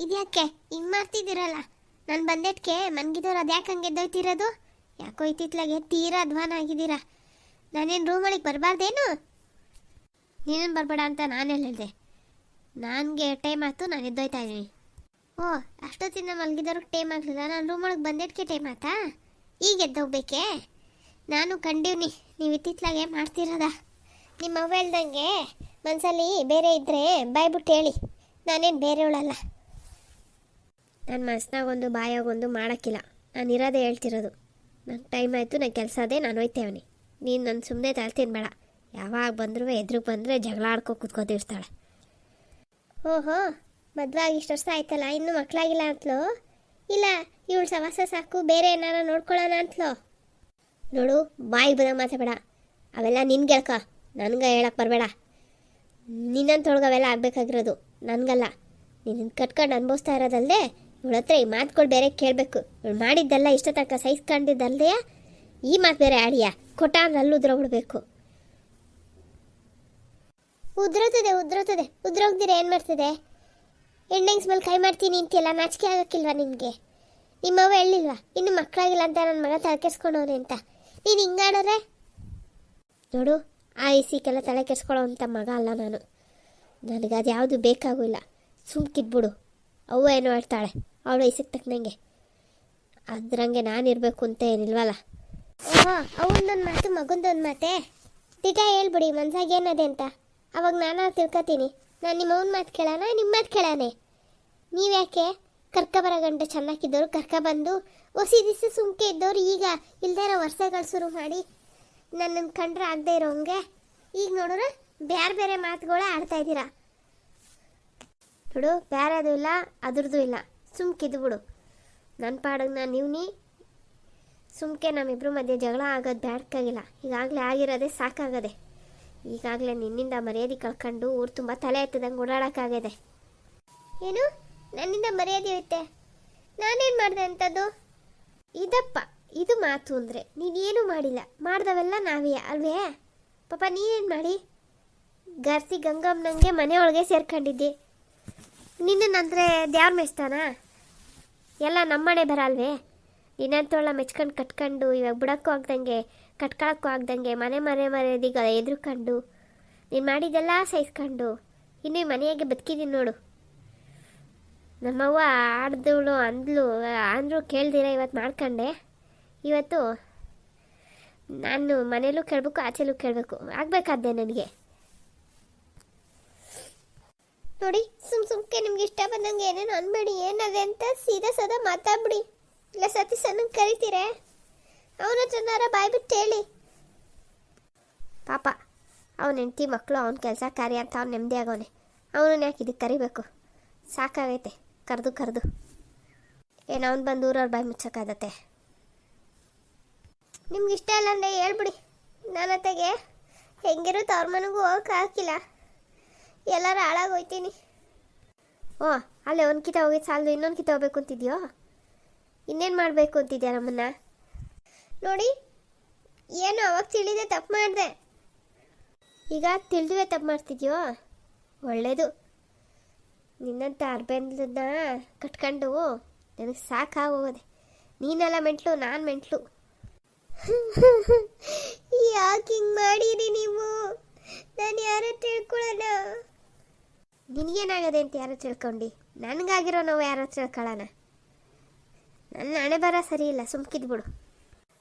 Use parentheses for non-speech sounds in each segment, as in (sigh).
ಇದ್ಯಾಕೆ? ಹಿಂಗ್ ಮಾಡ್ತಿದ್ದೀರಲ್ಲ? ನಾನು ಬಂದೆಟ್ಕೆ ಮನ್ಗಿದವ್ರು ಅದ್ಯಾಕೆ ಹಂಗೆ ಎದ್ದೋಯ್ತಿರೋದು? ಯಾಕೋ ಇತ್ತಿತ್ಲಾಗೆ ತೀರಾ ಅಧ್ವಾನ ಆಗಿದ್ದೀರ? ನಾನೇನು ರೂಮೊಳಗೆ ಬರಬಾರ್ದೇನು? ನೀನೇನು ಬರಬೇಡ ಅಂತ ನಾನು ಹೇಳಿದೆ. ನನಗೆ ಟೈಮ್ ಆಯ್ತು, ನಾನು ಎದ್ದೋಯ್ತಾ ಇದ್ದೀನಿ. ಓ, ಅಷ್ಟೊತ್ತಿಂದ ಮಲಗಿದವ್ರಿಗೆ ಟೈಮ್ ಆಗಲಿಲ್ಲ. ನಾನು ರೂಮೊಳಗೆ ಬಂದೆಟ್ಕೆ ಟೈಮ್ ಆಯ್ತಾ? ಈಗ ಎದ್ದೋಗ್ಬೇಕೇ? ನಾನು ಕಂಡೀವ್ನಿ, ನೀವು ಇತ್ತಿತ್ಲಾಗೆ ಮಾಡ್ತಿರೋದ? ನಿಮ್ಮ ಅವ್ವ ಹೇಳ್ದಂಗೆ ಮನಸ್ಸಲ್ಲಿ ಬೇರೆ ಇದ್ದರೆ ಬಾಯ್ಬಿಟ್ಟು ಹೇಳಿ. ನಾನೇನು ಬೇರೆಯವಳಲ್ಲ. ನನ್ನ ಮನಸ್ನಾಗೊಂದು ಬಾಯಾಗೊಂದು ಮಾಡೋಕ್ಕಿಲ್ಲ. ನಾನು ಇರೋದೇ ಹೇಳ್ತಿರೋದು. ನಂಗೆ ಟೈಮ್ ಆಯಿತು ನಾನು ಕೆಲಸ ಅದೇ, ನಾನು ಹೋಯ್ತೇವನಿ ನೀನು ನನ್ನ ಸುಮ್ಮನೆ ತಾಳ್ತೀನಿ ಬೇಡ ಯಾವಾಗ ಬಂದರೂ ಎದುರಿಗೆ ಬಂದರೆ ಜಗಳ ಆಡ್ಕೊ ಕೂತ್ಕೋತಿರ್ತಾಳೆ. ಓಹೋ, ಮದುವೆ ಆಗಿ ಇಷ್ಟು ವರ್ಷ ಆಯ್ತಲ್ಲ, ಇನ್ನೂ ಮಕ್ಕಳಾಗಿಲ್ಲ ಅಂತಲೋ? ಇಲ್ಲ, ಇವಳು ಸವಾಸ ಸಾಕು, ಬೇರೆ ಏನಾರ ನೋಡ್ಕೊಳ್ಳೋಣ ಅಂತಲೋ? ನೋಡು ಬಾಯಿ ಮಾತ್ರ ಮಾತಾಬೇಡ ಅವೆಲ್ಲ ನಿನ್ಗೆ ಹೇಳ್ಕೊ ನನಗೆ ಹೇಳಕ್ಕೆ ಬರಬೇಡ. ನಿನ್ನಂತೊಳಗೆ ಅವೆಲ್ಲ ಆಗಬೇಕಾಗಿರೋದು. ನನಗಲ್ಲ. ನೀನು ಕಟ್ಕೊಂಡು ಅನುಭವಿಸ್ತಾ ಇರೋದಲ್ಲದೆ ಇವಳ ಹತ್ರ ಈ ಮಾತುಗಳು ಬೇರೆ ಕೇಳಬೇಕು. ಇವಳು ಮಾಡಿದ್ದೆಲ್ಲ ಇಷ್ಟ ತನಕ ಈ ಮಾತು ಬೇರೆ ಆಡಿಯ? ಕೊಟ್ಟ ಅಂದ್ರೆ ಅಲ್ಲಿ ಉದ್ರೋಗ್ಬಿಡ್ಬೇಕು ಉದ್ರೋತದೆ ಉದ್ರೋತದೆ ಉದ್ರೋಗ್ದಿರ ಏನು ಮಾಡ್ತದೆ? ಎಂಡಿಂಗ್ಸ್ ಮೇಲೆ ಕೈ ಮಾಡ್ತೀನಿ ಅಂತೆಲ್ಲ ನಾಚಿಕೆ ಆಗಕ್ಕಿಲ್ವಾ ನಿನಗೆ? ನಿಮ್ಮವ ಹೇಳಿಲ್ವಾ ಇನ್ನು ಮಕ್ಕಳಾಗಿಲ್ಲ ಅಂತ ನನ್ನ ಮಗ ತಲೆ ಕೆಸ್ಕೊಂಡವನೆ ಅಂತ. ನೀನು ಹಿಂಗಾಡೋರೆ ನೋಡು, ಆ ಇಸಿಕೆಲ್ಲ ತಲೆ ಕೆಸ್ಕೊಳ್ಳೋ ಅಂಥ ಮಗ ಅಲ್ಲ ನಾನು. ನನಗೆ ಅದು ಯಾವುದು ಬೇಕಾಗೂ ಇಲ್ಲ. ಸುಮ್ಕಿದ್ಬಿಡು. ಅವ್ವ ಏನು ಹೇಳ್ತಾಳೆ. ಅವಳು ವಯಸ್ಸಿಗೆ ತಕ್ಕನಂಗೆ ಅದ್ರಂಗೆ ನಾನಿರಬೇಕು ಅಂತ ಏನಿಲ್ವಲ್ಲ. ಓಹೋ ಅವನೊಂದು ಮಾತು, ಮಗಂದೊಂದು ಮಾತೆ? ದಿಟ ಹೇಳ್ಬಿಡಿ, ಮನ್ಸಾಗ ಏನದೆ ಅಂತ. ಅವಾಗ ನಾನು ತಿಳ್ಕೊತೀನಿ. ನಾನು ನಿಮ್ಮ ಅವ್ನ ಮಾತು ಕೇಳೋಣ ನಿಮ್ಮ ಮಾತು ಕೇಳಾನೆ? ನೀವ್ಯಾಕೆ? ಕರ್ಕ ಬರೋ ಗಂಟೆ ಚೆನ್ನಾಗಿದ್ದವ್ರು ಕರ್ಕ ಬಂದು ಹೊಸಿ ದಿವಸ ಸುಮ್ಕೆ ಇದ್ದವ್ರು ಈಗ ಇಲ್ದೇ ವರ್ಷಗಳು ಶುರು ಮಾಡಿ ನನ್ನನ್ನು ಕಂಡ್ರೆ ಆಗದೆ ಇರೋಂಗೆ ಈಗ ನೋಡಿದ್ರೆ ಬೇರೆ ಬೇರೆ ಮಾತುಗಳೇ ಆಡ್ತಾ ಇದ್ದೀರಾ. ನೋಡು ಬೇರೆದು ಇಲ್ಲ, ಅದ್ರದ್ದು ಇಲ್ಲ. ಸುಮ್ಕಿದ್ದು ಬಿಡು ನನ್ನ ಪಾಡಗ್ ನಾನು ನೀವು ನೀ ಸುಮ್ಕೆ ನಮ್ಮಿಬ್ಬರ ಮಧ್ಯೆ ಜಗಳ ಆಗೋದು ಬ್ಯಾಡ್ಕಾಗಿಲ್ಲ. ಈಗಾಗಲೇ ಆಗಿರೋದೇ ಸಾಕಾಗದೆ. ಈಗಾಗಲೇ ನಿನ್ನಿಂದ ಮರ್ಯಾದೆ ಕಳ್ಕೊಂಡು ಊರು ತುಂಬ ತಲೆ ಎತ್ತದಂಗೆ ಓಡಾಡೋಕ್ಕಾಗದೆ. ಏನು? ನನ್ನಿಂದ ಮರ್ಯಾದೆ ಐತೆ. ನಾನೇನು ಮಾಡಿದೆ ಅಂಥದ್ದು ಇದಪ್ಪ, ಇದು ಮಾತು ಅಂದರೆ ನೀನೇನು ಮಾಡಿಲ್ಲ. ಮಾಡ್ದವೆಲ್ಲ ನಾವೇ, ಅಲ್ವೇ? ಪಾಪ ನೀನೇನು ಮಾಡಿ? ಗರ್ಸಿ ಗಂಗಮ್ಮನಂಗೆ ಮನೆಯೊಳಗೆ ಸೇರ್ಕೊಂಡಿದ್ದೆ. ನಿನ್ನಂದ್ರೆ ದ್ಯಾವ್ರ ಮೆಚ್ತಾನ ಎಲ್ಲ ನಮ್ಮನೆ ಬರಲ್ವೇ? ನಿನ್ನಂತೋಳ ಮೆಚ್ಕೊಂಡು ಕಟ್ಕೊಂಡು, ಇವಾಗ ಬಿಡೋಕ್ಕೂ ಆಗ್ದಂಗೆ, ಕಟ್ಕೊಳಕ್ಕೂ ಆಗ್ದಂಗೆ, ಮನೆ ಮನೆ ಮರ್ಯಾದಿಗ ಎದುರುಕೊಂಡು ನೀನು ಮಾಡಿದ್ದೆಲ್ಲ ಸಹಿಸ್ಕೊಂಡು, ಇನ್ನೂ ಮನೆಯಾಗೆ ಬದುಕಿದ್ದೀನಿ ನೋಡು. ನಮ್ಮವ್ವ ಆಡ್ದಳು ಅಂದ್ಲು, ಅಂದರೂ ಕೇಳ್ದಿರ ಇವತ್ತು ಮಾಡ್ಕೊಂಡೆ. ಇವತ್ತು ನಾನು ಮನೇಲೂ ಕೇಳಬೇಕು, ಆಚೆಲೂ ಕೇಳಬೇಕು. ಆಗಬೇಕಾದ್ದೆ ನನಗೆ? ನೋಡಿ, ಸುಮ್ ಸುಮ್ಕೆ ನಿಮ್ಗೆ ಇಷ್ಟ ಬಂದಂಗೆ ಏನೇನು ಅನ್ಬೇಡಿ, ಏನದೆ ಅಂತ ಸೀದಾ ಸದಾ ಮಾತಾಡ್ಬಿಡಿ. ಇಲ್ಲ, ಸತಿ ಸಣ್ಣಗೆ ಕರಿತೀರೆ. ಅವನ ಚೆನ್ನಾರ ಬಾಯ್ ಬಿಟ್ಟು ಹೇಳಿ. ಪಾಪ, ಅವನ ಹೆಂಡತಿ ಮಕ್ಕಳು ಅವನ ಕೆಲಸ ಕಾರ್ಯ ಅಂತ ಅವ್ನು ನೆಮ್ಮದಿ ಆಗೋನೆ. ಅವನನ್ನ ಯಾಕೆ ಇದಕ್ಕೆ ಕರಿಬೇಕು? ಸಾಕಾಗೈತೆ, ಕರೆದು ಕರೆದು. ಏನು ಅವ್ನು ಬಂದು ಊರವ್ರ ಬಾಯಿ ಮುಚ್ಚಕ್ಕಾಗತ್ತೆ? ನಿಮ್ಗೆ ಇಷ್ಟ ಇಲ್ಲ ಅಂದರೆ ಹೇಳ್ಬಿಡಿ. ನನ್ನ ಅತ್ತೆಗೆ ಹೆಂಗಿರುತ್ತೆ ಅವ್ರ ಮನೆಗೂ ಹೋಗಕ್ಕೆ ಹಾಕಿಲ್ಲ. ಎಲ್ಲರೂ ಹಾಳಾಗೋಯ್ತೀನಿ ಓ ಅಲ್ಲೇ ಒಂದು ಕಿತ ಹೋಗಿ ಸಾಲದು, ಇನ್ನೊಂದು ಕಿತ ಹೋಗ್ಬೇಕು ಅಂತಿದ್ಯೋ? ಇನ್ನೇನು ಮಾಡಬೇಕು ಅಂತಿದ್ಯಾ ನಮ್ಮನ್ನ? ನೋಡಿ, ಏನು ಅವಾಗ ತಿಳಿದೆ ತಪ್ಪು ಮಾಡಿದೆ. ಈಗ ತಿಳಿದುವೆ ತಪ್ಪು ಮಾಡ್ತಿದ್ಯೋ? ಒಳ್ಳೇದು. ನಿನ್ನಂತ ಅರ್ಬೆಂದನ್ನ ಕಟ್ಕೊಂಡು ನನಗೆ ಸಾಕಾಗೋದೆ ನೀನೆಲ್ಲ ಮೆಂಟ್ಲು, ನಾನು ಮೆಂಟ್ಲು. (laughs) ಯಾಕೆ ಹಿಂಗೆ ಮಾಡಿರಿ ನೀವು? ನಾನು ಯಾರ ತಿಳ್ಕೊಳ್ಳೋಣ ನಿನಗೇನಾಗದೆ ಅಂತ ಯಾರು ತಿಳ್ಕೊಂಡು. ನನಗಾಗಿರೋ ನಾವು ಯಾರು ತಿಳ್ಕೊಳ್ಳೋಣ. ನನ್ನ ಹಣೆ ಬರ ಸರಿ ಇಲ್ಲ ಸುಮ್ಕಿದ್ಬಿಡು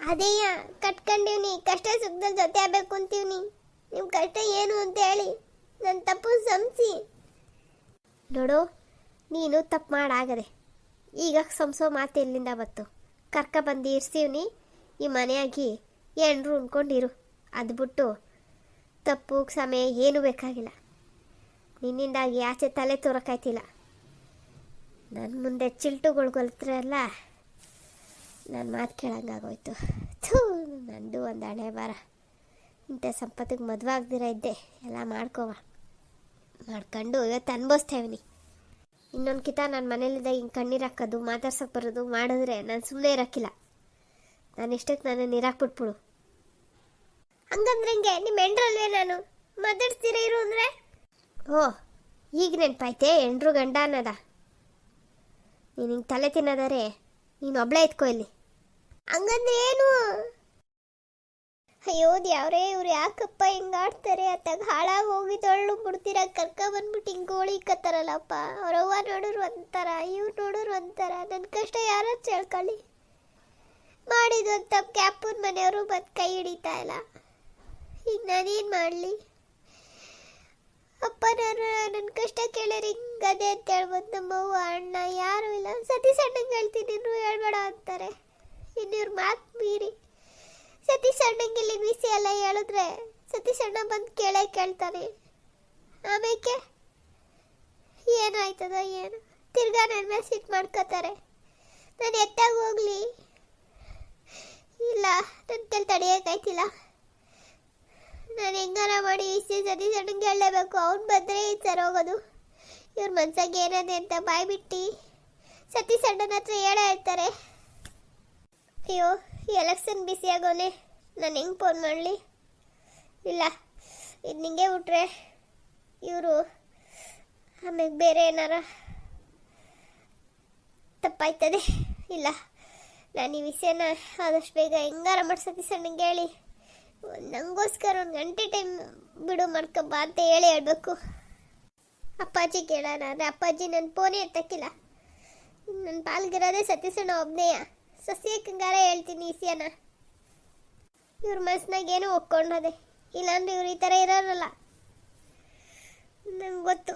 ಅದೇಯ ಕಟ್ಕೊಂಡಿವ್ನಿ ಕಷ್ಟ ಸುಖದಲ್ಲಿ ಜೊತೆ ಆಗಬೇಕು ಅಂತೀವ್ನಿ ನಿಮ್ಮ ಕಷ್ಟ ಏನು ಅಂತ ಹೇಳಿ ನನ್ನ ತಪ್ಪು ಸಂಸಿ ನೋಡು, ನೀನು ತಪ್ಪು ಮಾಡಾಗದೆ. ಈಗ ಸಂಸೋ ಮಾತು ಎಲ್ಲಿಂದ ಬತ್ತು ಕರ್ಕ ಬಂದು ಇರ್ಸೀವ್ನಿ ಈ ಮನೆಯಾಗಿ ಎಂಡ್ರು ಉಣ್ಕೊಂಡಿರು. ಅದು ಬಿಟ್ಟು ತಪ್ಪು ಸಮಯ ಏನು ಬೇಕಾಗಿಲ್ಲ. ನಿನ್ನಿಂದಾಗಿ ಆಚೆ ತಲೆ ತೋರಕ್ಕಾಯ್ತಿಲ್ಲ ನನ್ನ ಮುಂದೆ ಚಿಲ್ಟುಗಳ್ಗೊಲ್ತ್ರಲ್ಲ ನನ್ನ ಮಾತು ಕೇಳಂಗಾಗೋಯ್ತು. ಥೂ, ನಂದು ಒಂದು ಹಣೆ ಬಾರ ಇಂಥ ಸಂಪತ್ತಿಗೆ ಮದುವೆ ಆಗ್ದಿರ ಇದ್ದೆ, ಎಲ್ಲ ಮಾಡ್ಕೋವ ಮಾಡ್ಕೊಂಡು ಇವತ್ತು ಅನ್ಭವಿಸ್ತೇವನಿ ಇನ್ನೊಂದು ಕಿತ ನಾನು ಮನೇಲಿದ್ದ ಹಿಂಗೆ ಕಣ್ಣೀರು ಹಾಕೋದು, ಮಾತಾಡ್ಸೋಕೆ ಬರೋದು ಮಾಡಿದ್ರೆ ನಾನು ಸುಮ್ಮನೆ ಇರೋಕ್ಕಿಲ್ಲ. ನಾನು ಇಷ್ಟಕ್ಕೆ ನಾನು ನೀರಾಕ್ಬಿಟ್ಬಿಡು. ಹಂಗಂದ್ರೆ ಹಿಂಗೆ ನಿಮ್ಮ ಎಂಡ್ರಲ್ವೇ ನಾನು? ಮಾತಾಡ್ತೀರ ಇರು ಅಂದರೆ? ಓ, ಈಗ ನೆನಪಾಯ್ತೆ ಎಂಡ್ರು ಗಂಡ ಅನ್ನದ. ನೀನು ಹಿಂಗೆ ತಲೆ ತಿನ್ನೋದಾರೆ ನೀನು ಒಬ್ಳೆ ಎತ್ಕೋ ಇಲ್ಲಿ. ಹಂಗಂದ್ರೆ ಏನು? ಅಯ್ಯೋ ಯಾವ್ರೇ ಇವ್ರು ಯಾಕಪ್ಪ ಹಿಂಗೆ ಆಡ್ತಾರೆ? ಅತ್ತಾಗ ಹಾಳಾಗಿ ಹೋಗಿದ್ದೊಳ್ಳು ಬಿಡ್ತೀರ ಕರ್ಕ ಬಂದ್ಬಿಟ್ಟು ಹಿಂಗೆ ಗೋಳಿ ಇಕ್ಕತ್ತಾರಲ್ಲಪ್ಪ. ಅವ್ರವ್ವ ನೋಡೋರು ಒಂಥರ, ಇವ್ರು ನೋಡೋರು ಒಂಥರ. ನನ್ನ ಕಷ್ಟ ಯಾರು ಕೇಳ್ಕೊಳ್ಳಿ ಮಾಡಿದ್ದು ಕ್ಯಾಪೂರ್ ಮನೆಯವರು ಬಂದು ಕೈ ಹಿಡಿತಾ ಇಲ್ಲ. ಈಗ ನಾನೇನು ಮಾಡಲಿ? ಅಪ್ಪ ನಾನು ನನ್ನ ಕಷ್ಟ ಕೇಳಿದ್ರೆ ಹಿಂಗದೆ ಅಂತ ಹೇಳ್ಬೋದು. ನಮ್ಮವ್ವ ಅಣ್ಣ ಯಾರು ಇಲ್ಲ. ಸತಿ ಅಣ್ಣಂಗೆ ಹೇಳ್ತೀನಿ, ಇನ್ನೂ ಹೇಳ್ಬೇಡ ಅಂತಾರೆ. ಇನ್ನಿವ್ರ ಮಾತು ಮೀರಿ. ಸತೀಶ್ ಅಣ್ಣಂಗೆ ಇಲ್ಲಿ ಬಿಸಿ ಎಲ್ಲ ಹೇಳಿದ್ರೆ ಸತೀಶ್ ಅಣ್ಣ ಬಂದು ಕೇಳೇ ಕೇಳ್ತಾನೆ ಆಮೇಲೆ ಏನಾಯ್ತದ ಏನು. ತಿರ್ಗಾ ನನ್ನ ಮೇಲೆ ಸಿಟ್ಟು ಮಾಡ್ಕೋತಾರೆ. ನಾನು ಎತ್ತಾಗ ಹೋಗ್ಲಿ. ಇಲ್ಲ ನನ್ನ ಕೈಲಿ ತಡೆಯೋಕ್ಕಾಯ್ತಿಲ್ಲ ಮಾಡಿ ಇಷ್ಟೇ ಸತಿ ಸಡನ್ ಹೇಳಲೇಬೇಕು. ಅವ್ನು ಬಂದರೆ ಸರ್ ಹೋಗೋದು. ಇವ್ರ ಮನ್ಸಾಗ ಏನದೆ ಅಂತ ಬಾಯ್ಬಿಟ್ಟು ಸತಿ ಅಣ್ಣನ ಹತ್ರ ಹೇಳೇ ಹೇಳ್ತಾರೆ. ಅಯ್ಯೋ ಎಲೆಕ್ಷನ್ ಬಿಸಿ ಆಗೋನೆ. ನಾನು ಹೆಂಗೆ ಫೋನ್ ಮಾಡಲಿ? ಇಲ್ಲ, ಇದು ನಿಂಗೆ ಬಿಟ್ರೆ ಇವರು ಆಮೇಲೆ ಬೇರೆ ಏನಾರ ತಪ್ಪಾಯ್ತದೆ? ಇಲ್ಲ, ನಾನು ಈ ವಿಷಯನ ಆದಷ್ಟು ಬೇಗ ಹೆಂಗಾರ ಮಾಡ್ಸತಿ ಸಣ್ಣಗೆ ಹೇಳಿ. ನನಗೋಸ್ಕರ ಒಂದು ಗಂಟೆ ಟೈಮ್ ಬಿಡು ಮಾಡ್ಕೊಬಾ ಅಂತ ಹೇಳಿ ಹೇಳ್ಬೇಕು. ಅಪ್ಪಾಜಿ ಕೇಳೋಣ ಆದರೆ ಅಪ್ಪಾಜಿ ನನ್ನ ಫೋನೇ ಎತ್ತಕ್ಕಿಲ್ಲ. ನನ್ನ ಪಾಲ್ಗಿರೋದೇ ಸತೀಸಣ್ಣ ಒಬ್ಬನೇಯ ಕಂಗಾರ ಹೇಳ್ತೀನಿ ಈಸಿಯನ ಇವ್ರ ಮನಸ್ಸಿನಾಗ ಏನೋ ಒಪ್ಕೊಂಡದೆ. ಇಲ್ಲಾಂದ್ರೆ ಇವ್ರು ಈ ಥರ ಇರೋರಲ್ಲ. ನಂಗೆ ಗೊತ್ತು.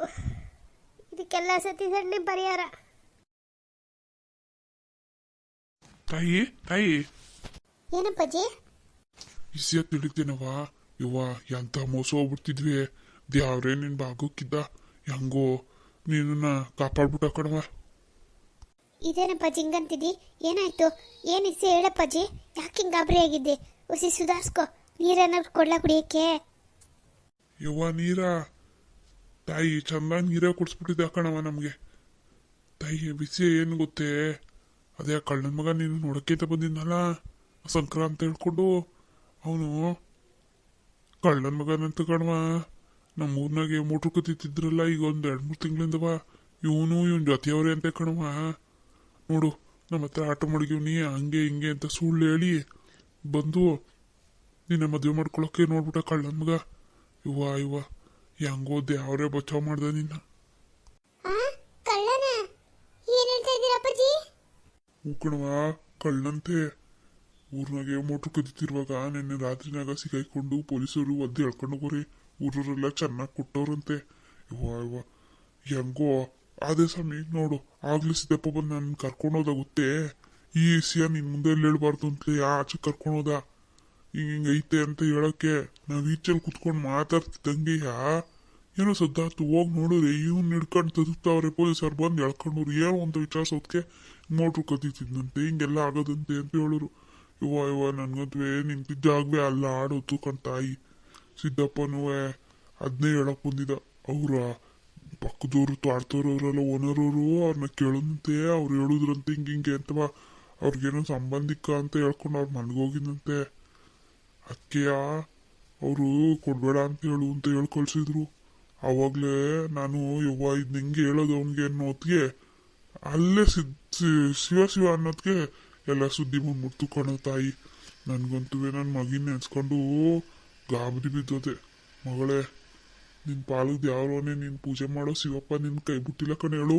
ಇದಕ್ಕೆಲ್ಲ ಸತೀಸಣ್ಣೆ ಪರಿಹಾರ. ತಾಯಿ ತಾಯಿ. ಏನಪ್ಪಾಜಿ? ಇಸಿಯ ತಿಳಿತೇನವ ಯವ್ವ ಎಂತ ಮೋಸ ಹೋಗ್ಬಿಡ್ತಿದ್ವಿ. ದೇವ್ರೇ ನಿನ್ ಭಾಗಕ್ಕಿದ್ದ ಹೆಂಗೋ ನೀನನ್ನ ಕಾಪಾಡ್ಬಿಟ್ಟ ಕಣವ ಇದೇನಪ್ಪಾಜಿ ಜಿಂಗಂತಿದ್ದಿ ಏನಾಯ್ತು? ಏನಿಸಿ ಹೇಳಪ್ಪಾಜಿ ಯಾಕೆ ಹಿಂಗೆ ಗಾಬರಿ ಆಗಿದ್ದೆ? ಉಸಿ ಸುಧಾರಿಸ್ಕೊ. ನೀರೇನಾದ್ರು ಕೊಡ್ಲ ಕುಡಿಯಕ್ಕೆ? ಯವ್ವ ನೀರ? ತಾಯಿ ಚಂದ ನೀರೇ ಕುಡಿಸ್ಬಿಟ್ಟಿದ್ದ ಕಣವ ನಮ್ಗೆ. ತಾಯಿ ಬಿಸಿ ಏನು ಗೊತ್ತೇ? ಅದೇ ಕಳ್ಳನ ಮಗ ನೀನು ನೋಡಕ್ಕೆ ಬಂದಿದ್ನಲ್ಲ? ಸಂಕ್ರಾಂತಿ ಹೇಳ್ಕೊಂಡು ಅವನು ಕಳ್ಳನ ಮಗನಂತ ಕಣವ ನಮ್ಮ ಊರ್ನಾಗೆ ಮೋಟ್ರ್ ಕತ್ತಿದ್ರಲ್ಲ ಈಗ ಒಂದ್ ಎರಡ್ ಮೂರು ತಿಂಗಳಿಂದವ ಇವನು ಇವನ್ ಜೊತೆಯವ್ರೆ ಅಂತ ಕಣವ ನೋಡು ನಮ್ಮ ಹತ್ರ ಆಟ ಮಡಗಿವ್ನಿ ಹಂಗೆ ಹಿಂಗೆ ಅಂತ ಸುಳ್ಳು ಹೇಳಿ ಬಂದು ನಿನ್ನ ಮದುವೆ ಮಾಡ್ಕೊಳಕ್ಕೆ ನೋಡ್ಬಿಟ್ಟ ಕಳ್ಳನ ಮಗ. ಇವ ಇವ ಹೆಂಗೋ ದೇವ್ರೆ ಬಚಾವ್ ಮಾಡ್ದ ನಿನ್ನ. ಇದ್ದೀರಪ್ಪಾಜಿ ಉಕ್ಕಣವ ಕಳ್ಳಂತೆ ಊರ್ನಾಗೆ ಮೋಟ್ರು ಕದಿತಿರುವಾಗ ನಿನ್ನೆ ರಾತ್ರಿನಾಗ ಸಿಗಾಯ್ಕೊಂಡು ಪೊಲೀಸರು ಒದ್ದೆ ಹೇಳ್ಕೊಂಡು ಬರೀ ಊರವರೆಲ್ಲ ಚೆನ್ನಾಗಿ ಕೊಟ್ಟವ್ರಂತೆ. ಇವ ಇವ ಹೆಂಗೋ? ಅದೇ ಸಮಯ ನೋಡು, ಆಗ್ಲೇ ಸಿದ್ದಪ್ಪ ಬಂದು ನನ್ನ ಕರ್ಕೊಂಡೋದ ಗೊತ್ತೇ ಈ ವಿಷಯ ನಿನ್ ಮುಂದೆ ಹೇಳ್ಬಾರ್ದು ಅಂತ ಆಚೆ ಕರ್ಕೊಂಡೋದ? ಹಿಂಗ ಐತೆ ಅಂತ ಹೇಳಕ್ಕೆ ನಾವ್ ಈಚೆಲ್ ಕುತ್ಕೊಂಡು ಮಾತಾಡ್ತಿದ್ದಂಗೆಯ ಏನೋ ಸದ್ದಾತು ಹೋಗಿ ನೋಡಿದ್ರೆ ಇವ್ನ ಹಿಡ್ಕೊಂಡು ತದುಕ್ತಾವ್ರೆ ಪೊಲೀಸರು ಬಂದು ಎಳ್ಕೊಂಡವ್ರು. ಏನು ಅಂತ ವಿಚಾರಿಸೋದಕ್ಕೆ ಮೋಟ್ರು ಕದೀತಿದ್ದಂತೆ ಹಿಂಗೆಲ್ಲ ಆಗೋದಂತೆ ಅಂತ ಹೇಳೋರು ಇವ ಇವ ನನ್ಗಂತೂ ನಿಂತಿದ್ದ ಜಾಗವೇ ಅಲ್ಲ, ಆಡೋದು ಕಣ್ ತಾಯಿ. ಸಿದ್ದಪ್ಪನೂ ಅದನ್ನೇ ಹೇಳಕ್ ಬಂದಿದ್ದ. ಅವ್ರ ಪಕ್ಕದವ್ರು, ತಾಡ್ತವ್ರವ್ರೆಲ್ಲ ಓನರವರು ಅವ್ರನ್ನ ಕೇಳಂತೆ ಅವ್ರು ಹೇಳುದ್ರಂತೆ, ಹಿಂಗೆ ಹಿಂಗೆ ಅಂತವ ಅವ್ರಿಗೇನೋ ಸಂಬಂಧಿಕ ಅಂತ ಹೇಳ್ಕೊಂಡು ಅವ್ರು ಮನ್ಗೋಗಿದಂತೆ ಅದಕ್ಕೆಯ ಅವರು ಕೊಡ್ಬೇಡ ಅಂತ ಹೇಳು ಅಂತ ಹೇಳಿ ಕಳ್ಸಿದ್ರು. ಅವಾಗ್ಲೇ ನಾನು, ಯವ್ವ ಇದ್ ಹಿಂಗೆ ಹೇಳೋದು ಅವನಿಗೆ ಅನ್ನೋತ್ಗೆ ಅಲ್ಲೇ ಸಿದ್ ಶಿವ ಶಿವ ಅನ್ನೋದ್ಗೆ ಎಲ್ಲ ಸುದ್ದಿ ಬಂದ್ಬಿಡ್ತು ಕಣೋ ತಾಯಿ. ನನ್ಗಂತೂ ನನ್ನ ಮಗಿನ ನೆನ್ಸ್ಕೊಂಡು ಗಾಬರಿ ಬಿದ್ದೋದೆ. ಮಗಳೇ ನಿನ್ ಪಾಲದ್ ಯಾರೋನೆ ನೀನ್ ಪೂಜೆ ಮಾಡೋ ಶಿವಪ್ಪ ನಿನ್ ಕೈ ಬಿಟ್ಟಿಲ್ಲ ಕಣ ಹೇಳು.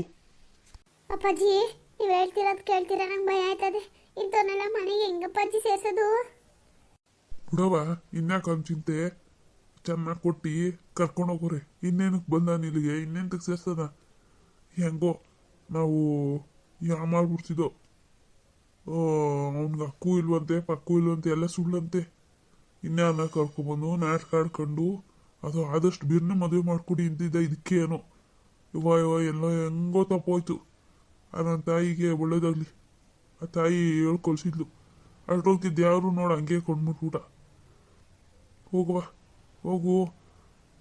ಅಪ್ಪಾಜಿ ನೀವು ಹೇಳ್ತಿರೋದು ಕೇಳ್ತೀರಾ? ನಂಗೆ ಭಯ ಆಯ್ತದೆ. ಇಂಥವನ್ನೆಲ್ಲ ಮನೆಗೆ ಹೆಂಗಪ್ಪಾಜಿ ಸೇರ್ಸೋದು? ಬಿಡವ ಇನ್ಯಾಕ ಚಿಂತೆ? ಚೆನ್ನಾಗಿ ಕೊಟ್ಟಿ ಕರ್ಕೊಂಡು ಹೋಗೋರೆ. ಇನ್ನೇನಕ್ಕೆ ಬಂದ ನಿಲ್ಲಿಗೆ? ಇನ್ನೇನು ಸೇರ್ಸದ? ಹೆಂಗೋ ನಾವು ಯಾ ಮಾಡ್ಬಿಡ್ತಿದ್ದೋ ಅವನ್ಗೆ ಅಕ್ಕೂ ಇಲ್ವಂತೆ, ಪಕ್ಕೂ ಇಲ್ವಂತೆ, ಎಲ್ಲ ಸುಳ್ಳಂತೆ. ಇನ್ಯಾನ ಕರ್ಕೊಂಡ್ಬಂದು ನಾಟಕ ಆಡ್ಕೊಂಡು ಅದು ಆದಷ್ಟು ಬಿರ್ನ ಮದುವೆ ಮಾಡ್ಕೊಡಿ ಅಂತಿದ್ದ ಇದಕ್ಕೆ ಏನೋ ಇವ ಇವ ಎಲ್ಲ ಹೆಂಗೋ ತಪ್ಪೋಯ್ತು. ನನ್ನ ತಾಯಿಗೆ ಒಳ್ಳೇದಾಗ್ಲಿ. ಆ ತಾಯಿ ಹೇಳ್ಕೊಳ್ಸಿದ್ಲು. ಅಷ್ಟೊತ್ತಿದ್ದು ಯಾರು ನೋಡ ಹಂಗೆ ಕೊಂಡ್ಬಿಟ್ಬಿಟ ಹೋಗುವ, ಹೋಗು.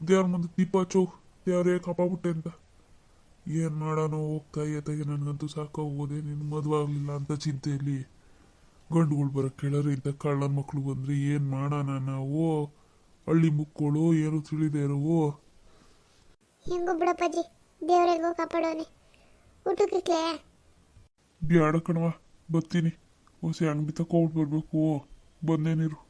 ದೇವ್ರ ಮುಂದೆ ದೀಪ ಹಚ್ಚೋ. ದೇವ್ರೇ ಕಾಪಾಬಿಟ್ಟೆ ಅಂತ. ಏನ್ ಮಾಡೋಣ ಹೋಗ್ತಾ ಎತ್ತಾಗೆ ನನಗಂತೂ ಸಾಕಾಗೋದೆ ನಿನ್ ಮದುವೆ ಆಗ್ಲಿಲ್ಲ ಅಂತ ಚಿಂತೆಯಲ್ಲಿ. ಗಂಡುಗಳು ಬರ ಕೆಳರು ಇಂಥ ಕಳ್ಳನ ಮಕ್ಳು ಬಂದ್ರೆ ಏನ್ ಮಾಡೋಣ ನಾವು? ಹಳ್ಳಿ ಮುಕ್ಕೋಳು ಏನು ತಿಳಿದೇ ಇರೋವು ಹೆಂಗೋ ಬಿಡಪ್ಪಾಜಿ ದೇವ್ರ ಹೆಂಗೋ ಕಾಪಾಡೋನೆ. ಊಟಕ್ಕೆ ಬ್ಯಾಡ ಕಣವ ಬರ್ತೀನಿ. ಹೊಸ ಅಂಗಡಿ ತಕೊಂಡ್ ಬರ್ಬೇಕು. ಬಂದೇ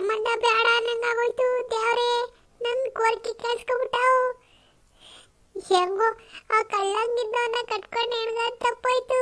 ಸಂಬಂಧ ಬೇಡ ಅನ್ನಂಗಾಗೋಯ್ತು ದೇವ್ರೇ ನನ್ನ ಕೋರಿಕೆ ಕೇಳಿಸ್ಕೊಬಿಟ್ಟಾವು. ಹೆಂಗೋ ಆ ಕಳ್ಳಂಗಿದ್ದವನ್ನ ಕಟ್ಕೊಂಡು ಹೆಣ್ಗ ತಪ್ಪಾಯ್ತು.